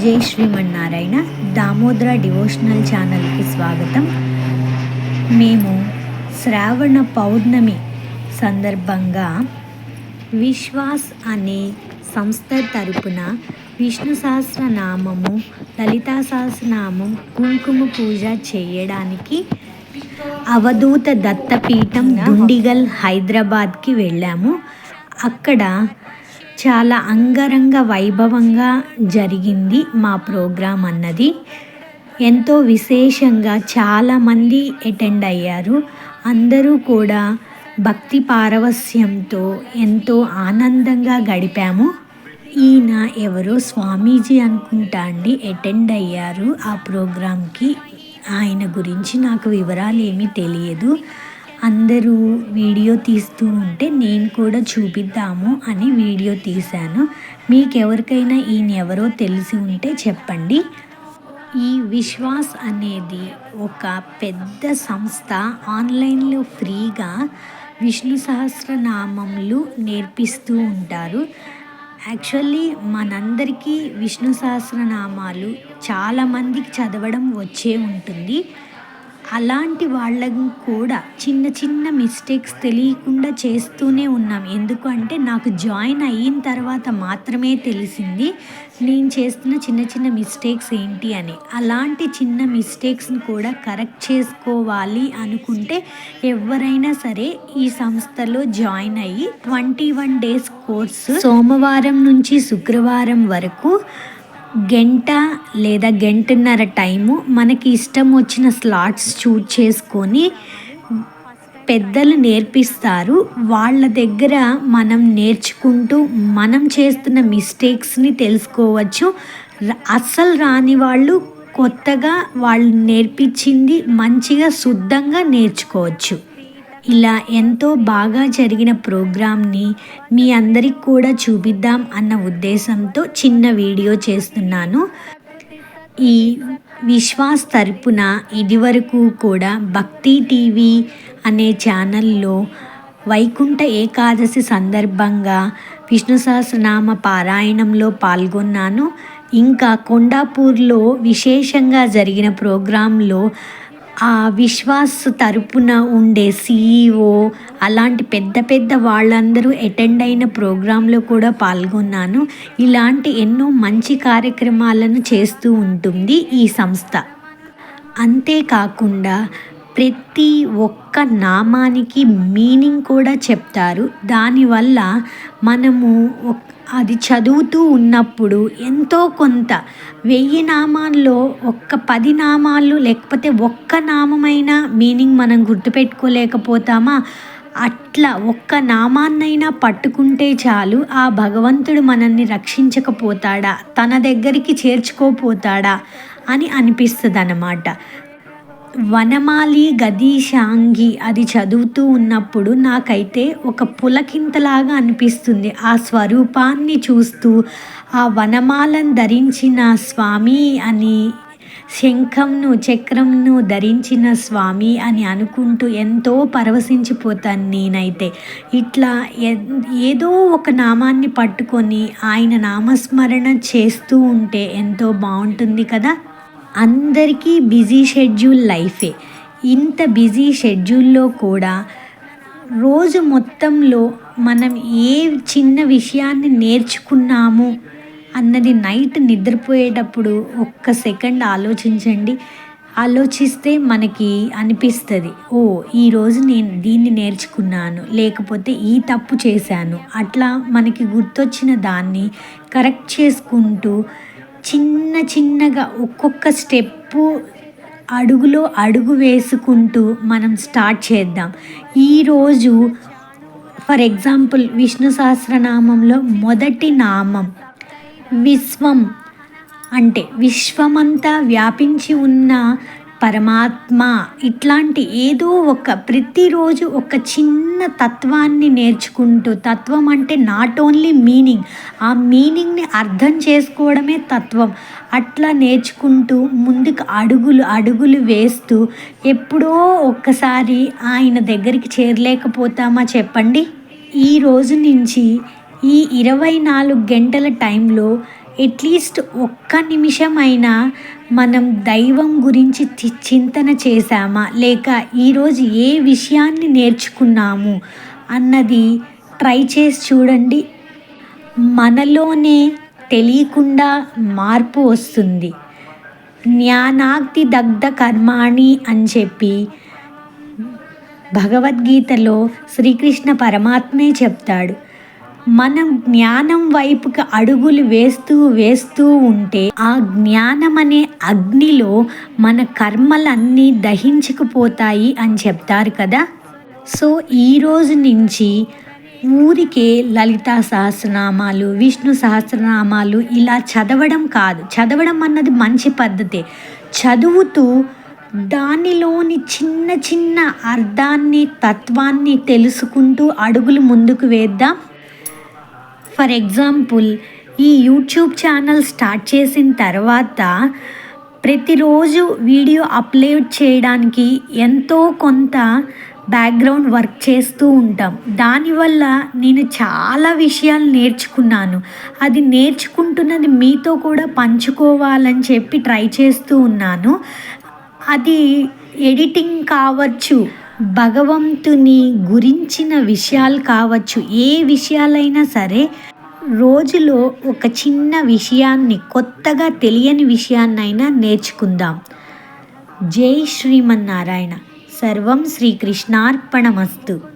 జై శ్రీమన్నారాయణ దామోదర డివోషనల్ ఛానల్కి స్వాగతం. మేము శ్రావణ పౌర్ణమి సందర్భంగా విశ్వాస్ అనే సంస్థ తరపున విష్ణు సహస్రనామము లలితా సహస్రనామం కుంకుమ పూజ చేయడానికి అవధూత దత్తపీఠం దుండిగల్ హైదరాబాద్కి వెళ్ళాము. అక్కడ చాలా అంగరంగ వైభవంగా జరిగింది మా ప్రోగ్రాం అన్నది. ఎంతో విశేషంగా చాలామంది అటెండ్ అయ్యారు. అందరూ కూడా భక్తి పారవస్యంతో ఎంతో ఆనందంగా గడిపాము. ఈయన ఎవరో స్వామీజీ అనుకుంటా అండి అటెండ్ అయ్యారు ఆ ప్రోగ్రాంకి. ఆయన గురించి నాకు వివరాలు ఏమీ తెలియదు. అందరూ వీడియో తీస్తూ ఉంటే నేను కూడా చూపిద్దాము అని వీడియో తీశాను. మీకు ఎవరికైనా ఈయన ఎవరో తెలిసి ఉంటే చెప్పండి. ఈ విశ్వాస్ అనేది ఒక పెద్ద సంస్థ. ఆన్లైన్లో ఫ్రీగా విష్ణు సహస్రనామములు నేర్పిస్తూ ఉంటారు. యాక్చువల్లీ మనందరికీ విష్ణు సహస్రనామాలు చాలామందికి చదవడం వచ్చే ఉంటుంది. అలాంటి వాళ్ళకు కూడా చిన్న చిన్న మిస్టేక్స్ తెలియకుండా చేస్తూనే ఉన్నాం. ఎందుకు అంటే నాకు జాయిన్ అయిన తర్వాత మాత్రమే తెలిసింది నేను చేస్తున్న చిన్న చిన్న మిస్టేక్స్ ఏంటి అని. అలాంటి చిన్న మిస్టేక్స్ని కూడా కరెక్ట్ చేసుకోవాలి అనుకుంటే ఎవరైనా సరే ఈ సంస్థలో జాయిన్ అయ్యి ట్వంటీ వన్ డేస్ కోర్సు సోమవారం నుంచి శుక్రవారం వరకు గంట లేదా గంటన్నర టైము మనకి ఇష్టం వచ్చిన స్లాట్స్ చూజ్ చేసుకొని పెద్దలు నేర్పిస్తారు. వాళ్ళ దగ్గర మనం నేర్చుకుంటూ మనం చేస్తున్న మిస్టేక్స్ని తెలుసుకోవచ్చు. అస్సలు రాని వాళ్ళు కొత్తగా వాళ్ళు నేర్పించింది మంచిగా శుద్ధంగా నేర్చుకోవచ్చు. ఇలా ఎంతో బాగా జరిగిన ప్రోగ్రామ్ని మీ అందరికి కూడా చూపిద్దాం అన్న ఉద్దేశంతో చిన్న వీడియో చేస్తున్నాను. ఈ విశ్వాస్ తరపున ఇదివరకు కూడా భక్తి టీవీ అనే ఛానల్లో వైకుంఠ ఏకాదశి సందర్భంగా విష్ణు సహస్రనామ పారాయణంలో పాల్గొన్నాను. ఇంకా కొండాపూర్లో విశేషంగా జరిగిన ప్రోగ్రాంలో ఆ విశ్వాస్ తరపున ఉండే సీఈఓ అలాంటి పెద్ద పెద్ద వాళ్ళందరూ అటెండ్ అయిన ప్రోగ్రాంలో కూడా పాల్గొన్నాను. ఇలాంటి ఎన్నో మంచి కార్యక్రమాలను చేస్తూ ఉంటుంది ఈ సంస్థ. అంతేకాకుండా ప్రతి ఒక్క నామానికి మీనింగ్ కూడా చెప్తారు. దానివల్ల మనము అది చదువుతూ ఉన్నప్పుడు ఎంతో కొంత వెయ్యి నామాల్లో ఒక్క పది నామాలు లేకపోతే ఒక్క నామమైన మీనింగ్ మనం గుర్తుపెట్టుకోలేకపోతామా? అట్లా ఒక్క నామాన్నైనా పట్టుకుంటే చాలు ఆ భగవంతుడు మనల్ని రక్షించకపోతాడా? తన దగ్గరికి చేర్చుకోపోతాడా? అని అనిపిస్తుంది అన్నమాట వనమాలి గదీశాంగి అది చదువుతూ ఉన్నప్పుడు నాకైతే ఒక పులకింతలాగా అనిపిస్తుంది. ఆ స్వరూపాన్ని చూస్తూ ఆ వనమాలను ధరించిన స్వామి అని శంఖంను చక్రంను ధరించిన స్వామి అని అనుకుంటూ ఎంతో పరవశించిపోతాను నేనైతే. ఇట్లా ఏదో ఒక నామాన్ని పట్టుకొని ఆయన నామస్మరణ చేస్తూ ఉంటే ఎంతో బాగుంటుంది కదా. అందరికీ బిజీ షెడ్యూల్ లైఫే. ఇంత బిజీ షెడ్యూల్లో కూడా రోజు మొత్తంలో మనం ఏ చిన్న విషయాన్ని నేర్చుకున్నాము అన్నది నైట్ నిద్రపోయేటప్పుడు ఒక్క సెకండ్ ఆలోచించండి. ఆలోచిస్తే మనకి అనిపిస్తుంది ఓ ఈరోజు నేను దీన్ని నేర్చుకున్నాను లేకపోతే ఈ తప్పు చేశాను. అట్లా మనకి గుర్తొచ్చిన దాన్ని కరెక్ట్ చేసుకుంటూ చిన్న చిన్నగా ఒక్కొక్క స్టెప్పు అడుగులో అడుగు వేసుకుంటూ మనం స్టార్ట్ చేద్దాం. ఈరోజు ఫర్ ఎగ్జాంపుల్ విష్ణు సహస్రనామంలో మొదటి నామం విశ్వం అంటే విశ్వమంతా వ్యాపించి ఉన్న పరమాత్మ ఇట్లాంటి ఏదో ఒక ప్రతిరోజు ఒక చిన్న తత్వాన్ని నేర్చుకుంటూ తత్వం అంటే నాట్ ఓన్లీ మీనింగ్ ఆ మీనింగ్ని అర్థం చేసుకోవడమే తత్వం. అట్లా నేర్చుకుంటూ ముందుకు అడుగులు అడుగులు వేస్తూ ఎప్పుడో ఒక్కసారి ఆయన దగ్గరికి చేరలేకపోతామా చెప్పండి? ఈ రోజు నుంచి ఈ ఇరవై నాలుగు గంటల టైంలో అట్లీస్ట్ ఒక్క నిమిషమైనా మనం దైవం గురించి చింతన చేశామా? లేక ఈరోజు ఏ విషయాన్ని నేర్చుకున్నాము అన్నది ట్రై చేసి చూడండి. మనలోనే తెలియకుండా మార్పు వస్తుంది. జ్ఞానాక్తి దగ్ధ కర్మాణి అని చెప్పి భగవద్గీతలో శ్రీకృష్ణ పరమాత్మే చెప్తాడు. మనం జ్ఞానం వైపుకి అడుగులు వేస్తూ వేస్తూ ఉంటే ఆ జ్ఞానం అనే అగ్నిలో మన కర్మలన్నీ దహించుకుపోతాయి అని చెప్తారు కదా. సో ఈ రోజు నుంచి ఊరికే లలితా సహస్రనామాలు విష్ణు సహస్రనామాలు ఇలా చదవడం కాదు. చదవడం అన్నది మంచి పద్ధతే. చదువుతూ దానిలోని చిన్న చిన్న అర్థాన్ని తత్వాన్ని తెలుసుకుంటూ అడుగులు ముందుకు వేద్దాం. ఫర్ ఎగ్జాంపుల్ ఈ యూట్యూబ్ ఛానల్ స్టార్ట్ చేసిన తర్వాత ప్రతిరోజు వీడియో అప్లోడ్ చేయడానికి ఎంతో కొంత బ్యాక్గ్రౌండ్ వర్క్ చేస్తూ ఉంటాం. దానివల్ల నేను చాలా విషయాలు నేర్చుకున్నాను. అది నేర్చుకుంటున్నది మీతో కూడా పంచుకోవాలని చెప్పి ట్రై చేస్తూ ఉన్నాను. అది ఎడిటింగ్ కావచ్చు భగవంతుని గురించిన విషయాలు కావచ్చు ఏ విషయాలైనా సరే రోజులో ఒక చిన్న విషయాన్ని కొత్తగా తెలియని విషయాన్నైనా నేర్చుకుందాం. జై శ్రీమన్నారాయణ. సర్వం శ్రీకృష్ణార్పణమస్తు.